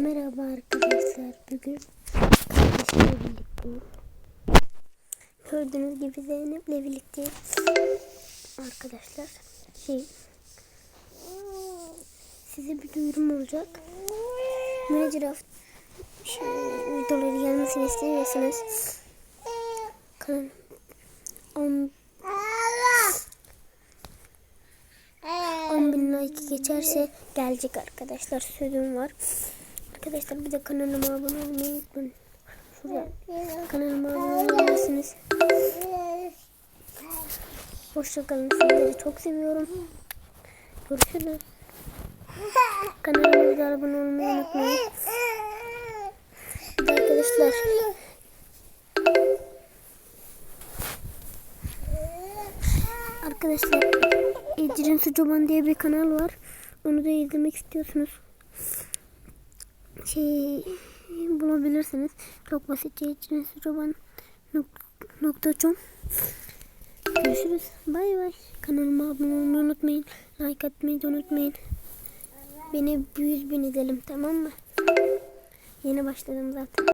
merhaba arkadaşlar. Bugün kardeşimle birlikteyim. Gördüğünüz gibi Zeynep'le birlikteyiz. Arkadaşlar şey size bir duyurum olacak. Minecraft videoları gelmesini istiyorsanız kanal 10 10 bin like geçerse gelecek arkadaşlar sözüm var. Arkadaşlar bir de kanalıma abone olmayı unutmayın. Şurada kanalıma abone olabilirsiniz. Hoşçakalın. Sizleri çok seviyorum. Görüşürüz. Kanalıma bir de abone olmayı unutmayın. Bir de arkadaşlar Arkadaşlar Ecrin Sucuman diye bir kanal var. Onu da izlemek istiyorsunuz. Şey bulabilirsiniz. Çok basitçe Ecrin Sucuman nokta com. Görüşürüz. Bay bay. Kanalıma abone olmayı unutmayın. Like atmayı da unutmayın. Beni 100 bin edelim tamam mı? Yeni başladım zaten.